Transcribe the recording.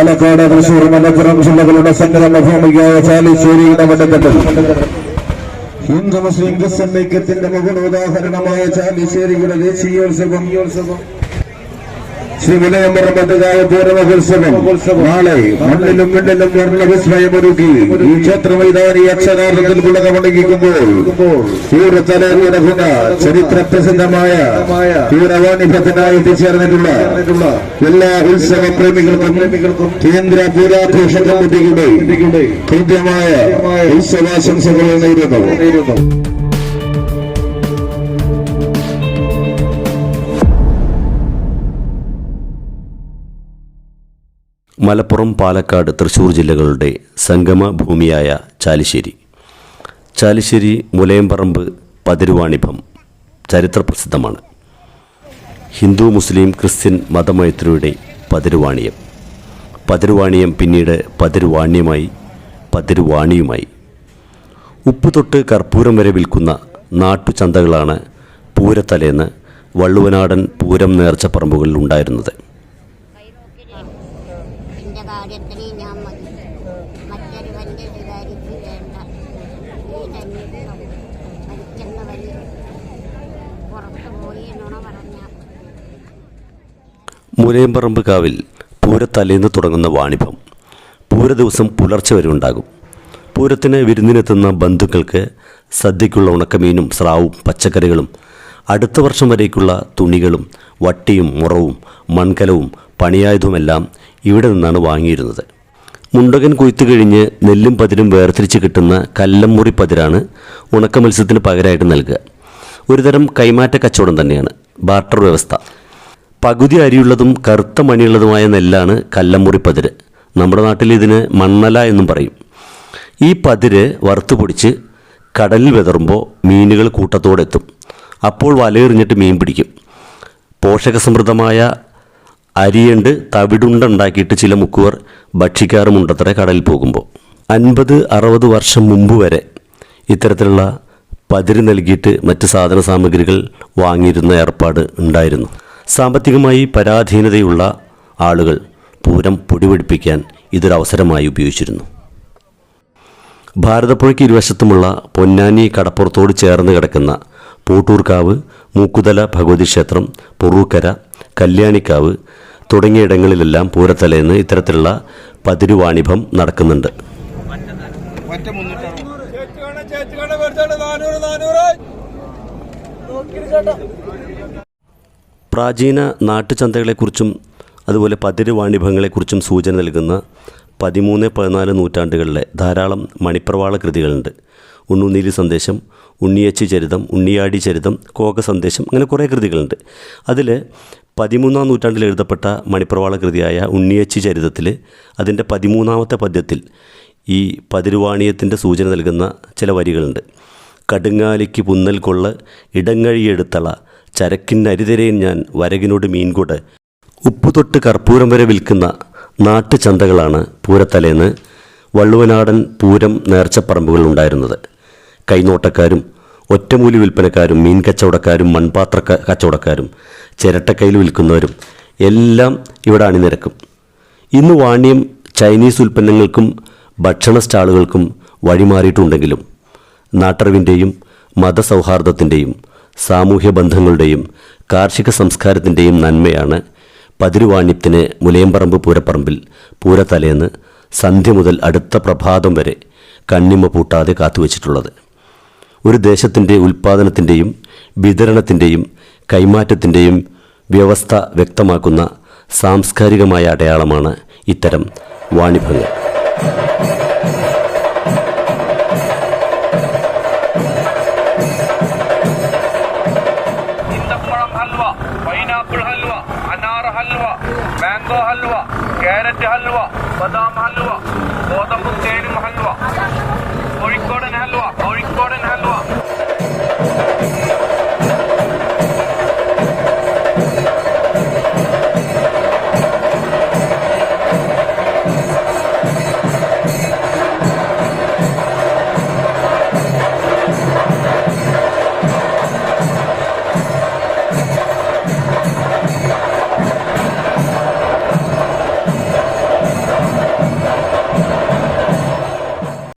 പാലക്കാട് തൃശൂർ മലപ്പുറം ജില്ലകളുടെ സംഘടന ഭൂമിയായ ചാലിശ്ശേരിയുടെ മണ്ഡലത്തിൽ ഹിന്ദു മുസ്ലിം ക്രിസ്ത്യൻ ഐക്യത്തിന്റെ മുകൾ ഉദാഹരണമായ ചാലിശ്ശേരിയുടെ ദേശീയോത്സവം. ശ്രീ വിനയമറമ്പത്തുകായ പൂർണമഹോത്സവം നാളെ മണ്ണിലും മണ്ണിലും വർണ വിസ്മയമൊരുക്കി ഈ ക്ഷേത്ര മൈതാനി അക്ഷരാർത്ഥത്തിൽ പൂരത്തല നടക്കുന്ന ചരിത്ര പ്രസിദ്ധമായ തീവ്രവാണിഭത്തിനായി എത്തിച്ചേർന്നിട്ടുള്ള എല്ലാ ഉത്സവ പ്രേമികൾക്കും കേന്ദ്ര പൂരാഘോഷ കമ്മിറ്റിയുടെ കൃത്യമായ ഉത്സവാശംസകൾ നേരുന്നു. മലപ്പുറം പാലക്കാട് തൃശ്ശൂർ ജില്ലകളുടെ സംഗമ ഭൂമിയായ ചാലിശ്ശേരി. ചാലിശ്ശേരി മുലയംപറമ്പ് പതിരുവാണിഭം ചരിത്രപ്രസിദ്ധമാണ് ഹിന്ദു മുസ്ലിം ക്രിസ്ത്യൻ മതമൈത്രിയുടെ പതിരുവാണിയം. പതിരുവാണിയം പിന്നീട് പതിരുവാണ്യമായി പതിരുവാണിയുമായി. ഉപ്പ് തൊട്ട് കർപ്പൂരം വരെ വിൽക്കുന്ന നാട്ടുചന്തകളാണ് പൂരത്തലേന്ന് വള്ളുവനാടൻ പൂരം നേർച്ച പറമ്പുകളിൽ ഉണ്ടായിരുന്നത്. ഈ അന്വേഷണം മരിക്കുന്നവന് പുറത്തു പോയി എന്നോണ പറഞ്ഞ മുലയമ്പറമ്പ് കാവിൽ പൂരത്തലേന്ന് തുടങ്ങുന്ന വാണിഭം. പൂര ദിവസം പുലർച്ചെ വരെ ഉണ്ടാകും. പൂരത്തിന് വിരുന്നിനെത്തുന്ന ബന്ധുക്കൾക്ക് സദ്യക്കുള്ള ഉണക്കമീനും സ്രാവും പച്ചക്കറികളും അടുത്ത വർഷം വരേക്കുള്ള തുണികളും വട്ടിയും മുറവും മൺകലവും പണിയായുധവുമെല്ലാം ഇവിടെ നിന്നാണ് വാങ്ങിയിരുന്നത്. മുണ്ടകൻ കൊയ്ത്ത് കഴിഞ്ഞ് നെല്ലും പതിരും വേർതിരിച്ച് കിട്ടുന്ന കല്ലമ്മുറി പതിരാണ് ഉണക്ക മത്സ്യത്തിന് പകരമായിട്ട് നൽകുക. ഒരുതരം കൈമാറ്റ കച്ചവടം തന്നെയാണ്. ബാർട്ടർ വ്യവസ്ഥ. പകുതി അരിയുള്ളതും കറുത്ത മണിയുള്ളതുമായ നെല്ലാണ് കല്ലമ്മുറി പതിര്. നമ്മുടെ നാട്ടിൽ ഇതിന് മണ്ണല എന്നും പറയും. ഈ പതിര് വറുത്ത് പൊടിച്ച് കടലിൽ വിതറുമ്പോൾ മീനുകൾ കൂട്ടത്തോടെ എത്തും. അപ്പോൾ വലയെറിഞ്ഞിട്ട് മീൻ പിടിക്കും. പോഷകസമൃദ്ധമായ അരിയണ്ട് തവിടുണ്ടുണ്ടാക്കിയിട്ട് ചില മുക്കുവർ ഭക്ഷിക്കാറുമുണ്ടത്രേ കടലിൽ പോകുമ്പോൾ. അൻപത് അറുപത് വർഷം മുമ്പ് വരെ ഇത്തരത്തിലുള്ള പതിര് നൽകിയിട്ട് മറ്റ് സാധന സാമഗ്രികൾ വാങ്ങിയിരുന്ന ഏർപ്പാട് ഉണ്ടായിരുന്നു. സാമ്പത്തികമായി പരാധീനതയുള്ള ആളുകൾ പൂരം പൊടിപിടിപ്പിക്കാൻ ഇതൊരവസരമായി ഉപയോഗിച്ചിരുന്നു. ഭാരതപ്പുഴയ്ക്ക് ഇരുവശത്തുമുള്ള പൊന്നാനി കടപ്പുറത്തോട് ചേർന്ന് കിടക്കുന്ന പൂട്ടൂർക്കാവ് മൂക്കുതല ഭഗവതി ക്ഷേത്രം പൊറൂക്കര കല്യാണിക്കാവ് തുടങ്ങിയ ഇടങ്ങളിലെല്ലാം പൂരത്തലേന്ന് ഇത്തരത്തിലുള്ള പതിരുവാണിഭം നടക്കുന്നുണ്ട്. പ്രാചീന നാട്ടുചന്തകളെക്കുറിച്ചും അതുപോലെ പതിരുവാണിഭങ്ങളെക്കുറിച്ചും സൂചന നൽകുന്ന പതിമൂന്ന് പതിനാല് നൂറ്റാണ്ടുകളിലെ ധാരാളം മണിപ്രവാള കൃതികളുണ്ട്. ഉണ്ണുനീലി സന്ദേശം ഉണ്ണിയച്ചി ചരിതം ഉണ്ണിയാടി ചരിതം കോക സന്ദേശം അങ്ങനെ കുറേ കൃതികളുണ്ട്. അതിൽ പതിമൂന്നാം നൂറ്റാണ്ടിൽ എഴുതപ്പെട്ട മണിപ്രവാള കൃതിയായ ഉണ്ണിയച്ചി ചരിതത്തിൽ അതിന്റെ പതിമൂന്നാമത്തെ പദ്യത്തിൽ ഈ പതിരുവാണിയത്തിന്റെ സൂചന നൽകുന്ന ചില വരികളുണ്ട്. കടുങ്ങാലിക്ക് പുന്നൽ കൊള്ള ഇടങ്ങഴിയെടുത്തള ചരക്കിനരിതരേൻ ഞാൻ വരകിനോട് മീൻകൂട്. ഉപ്പുതൊട്ട് കർപ്പൂരം വരെ വിൽക്കുന്ന നാട്ടുചന്തകളാണ് പൂരത്തലേന്ന് വള്ളുവനാടൻ പൂരം നേർച്ചപ്പറമ്പുകൾ ഉണ്ടായിരുന്നത്. കൈനോട്ടക്കാരും ഒറ്റമൂലി വിൽപ്പനക്കാരും മീൻ കച്ചവടക്കാരും മൺപാത്ര കച്ചവടക്കാരും ചിരട്ടക്കയിൽ വിൽക്കുന്നവരും എല്ലാം ഇവിടെ അണിനിരക്കും. ഇന്ന് വാണ്യം ചൈനീസ് ഉൽപ്പന്നങ്ങൾക്കും ഭക്ഷണ സ്റ്റാളുകൾക്കും വഴിമാറിയിട്ടുണ്ടെങ്കിലും നാട്ടറിവിന്റെയും മതസൗഹാർദ്ദത്തിന്റെയും സാമൂഹ്യ ബന്ധങ്ങളുടെയും കാർഷിക സംസ്കാരത്തിന്റെയും നന്മയാണ് പതിരുവാണ്യത്തിന് മുലയമ്പറമ്പ് പൂരപ്പറമ്പിൽ പൂരത്തലേന്ന് സന്ധ്യ മുതൽ അടുത്ത പ്രഭാതം വരെ കണ്ണിമ പൂട്ടാതെ കാത്തുവച്ചിട്ടുള്ളത്. ഒരു ദേശത്തിന്റെ ഉൽപ്പാദനത്തിന്റെയും വിതരണത്തിന്റെയും കൈമാറ്റത്തിന്റെയും വ്യവസ്ഥ വ്യക്തമാക്കുന്ന സാംസ്കാരികമായ അടയാളമാണ് ഇത്തരം വാണിഭങ്ങൾ. പൈനാപ്പിൾ ഹൽവ അനാർ ഹൽവ മാംഗോ ഹൽവ കാരറ്റ് ഹൽവ ബദാം ഹൽവ ഗോതമ്പ് തേനും ഹൽവ കോഴിക്കോടൻ ഹൽവ